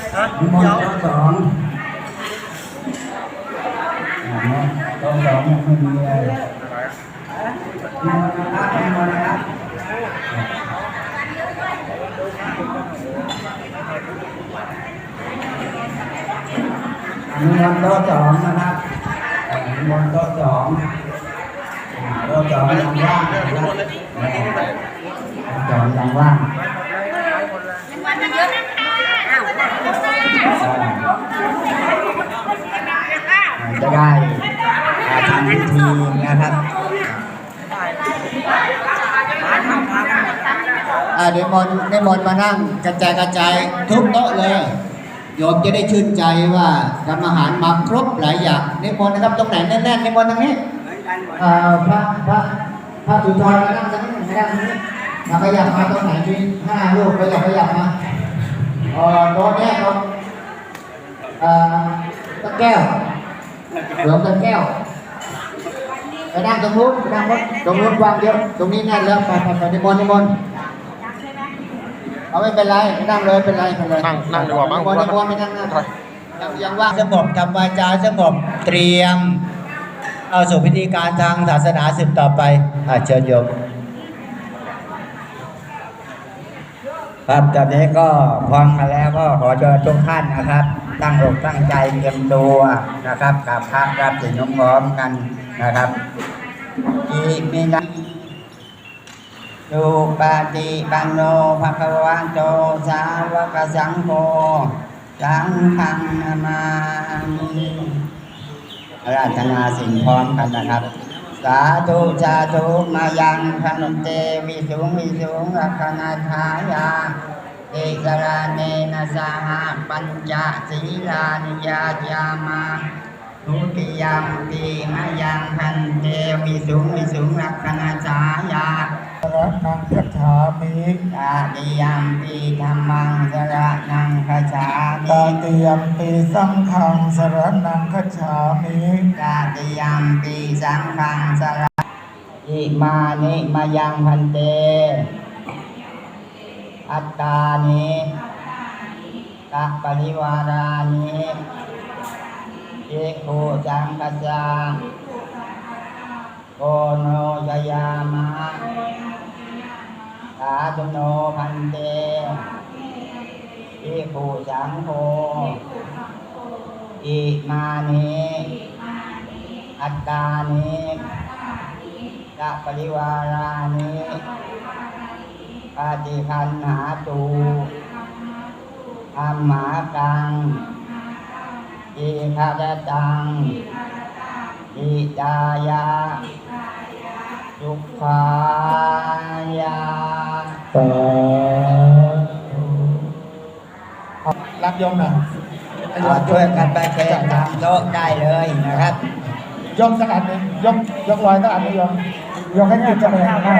นิมนต์โต๊ะสองอ่าโต๊ะสองยังไม่มีเลยนิมนต์นะครับนิมนต์นะครับนิมนต์โต๊ะสองนะครับอ่านิมนต์โต๊ะสองอ่าโต๊ะสองยังว่างนะครับโต๊ะสองยังว่าง นะครับอ่าเดี๋ยวมนต์นิมนต์มานั่งกระจายกระจายทุกโต๊ะเลยโยมจะได้ชื่นใจว่าทำอาหารมาครบหลายอย่างนิมนต์นะครับตรงไหนแน่นๆนิมนต์ตรงนี้อ่าพระพระพระสุนทรมานั่งตรงนี้มานั่งตรงนี้มาขยับมาตรงไหนมีห้าลูกขยับขยับมาเอ่อโต๊ะเนี้ยตรงเอ่อตะแก้วหลวงตาแก้ว ไปนั่งตรงนู้นไปนั่งรถตรงนู้นวางเยอะตรงนี้แน่นแล้วไปไปไปนิมนต์นิมนต์เอาไม่เป็นไรไม่นั่งเลยเป็นไรเป็นไรนั่งนั่งดีกว่ามั้งนิมนต์นิมนต์ไม่นั่งนั่งยังยังว่างสงบทำวาจาสงบเตรียม เอาสู่พิธีการทางศาสนาสืบต่อไปอ่าเชิญโยมครับตอนนี้ก็พร้อมมาแล้วก็ขอเชิญทุกท่านนะครับ ตั้งอกตั้งใจเตรียมตัวนะครับกับพระรับสิ่งน้พร้อมกัน นะครับอีมินาสุปฏิปันโนภะคะวะโตสาวกสังโฆสังฆังนามามิอาราธนาสิ่งพร้อมกันนะครับ สาธุสาธุมายังพนมเตวิสุงวิสุงรักนาทายาเอกราเนนะสหปัญจศีลานิยาจามา ทุติยมปีมายังพันเตวิสุงวิสุงรักนาสายาระนังคัจามิตาติยมปีธรรมังสระนังคาชาตามิติยมปีสังฆังสรนังคัจามิตาติยมปีสังฆังสระอิมานิมายังพันเต อัตตานิตะปริวารานิ เอโคจังกัจจาโกโนยยามะสาธุโนพันเตเอโคจังโฆอิมานิอัตตานิตะปริวารานิปฏิคันหาตูธรรมากัง อิคาดตังอิจายาสุขายาสาธุรับโยมหน่อยเอาช่วยกันไปเช็คตามโต๊ะได้เลยนะครับยกสักอันหนึ่งยกยกลอยสักอันหนึ่งยกยกให้ติดจะเลยนะ อ่า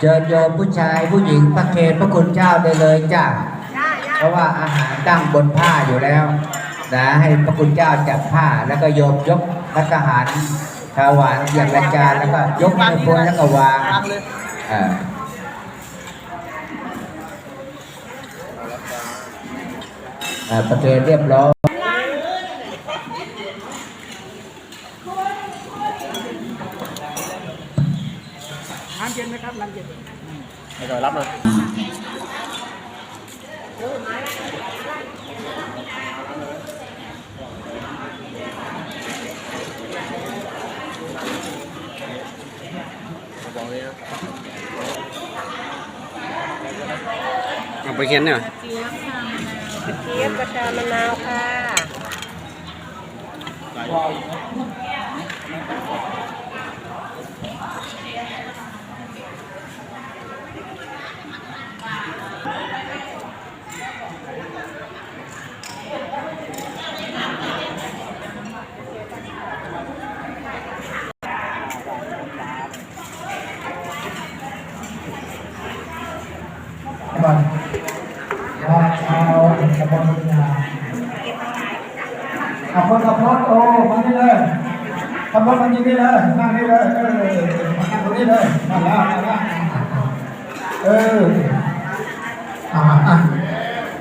เชิญโยมผู้ชายผู้หญิงพระเคนพระคุณเจ้าได้เลยจ้าเพราะว่าอาหารตั้งบนผ้าอยู่แล้วนะให้พระคุณเจ้าจับผ้าแล้วก็โยมยกพัฒหารถวายอย่างละจานแล้วก็ยกมือบนแล้วก็วางอ่าอ่าประเคนเรียบร้อย ไม่ต้องรับเลยเอาไปเขียนเนี่ยเจี๊ยบกระชามะนาวค่ะ วันว่าเช้าตะบนยาขับรถขับรถโอ้มานี่เลยขับรถมานี่นี่เลยนั่งนี่เลยเออมานั่งตรงนี้เลยมาแล้วมาแล้วเอออ่าอะ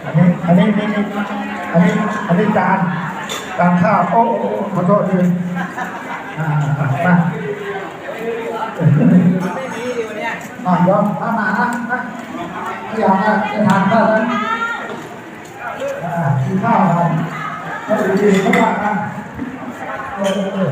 อันนี้อันนี้นี่นี่อันนี้อันนี้จานจานข้าวโอ้ขอโทษทีอ่ามาอ่ายอมมามานะ นะไม่ยอมนะจะทานข้าวแล้วอ่ากินข้าวเราก็ดีๆก็ว่ากันเออเออ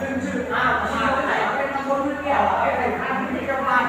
ขึ้นชื่ออ้าวมาเป็นตำบลพื้นแก้วเป็นข้าวที่เจ้าบ้าน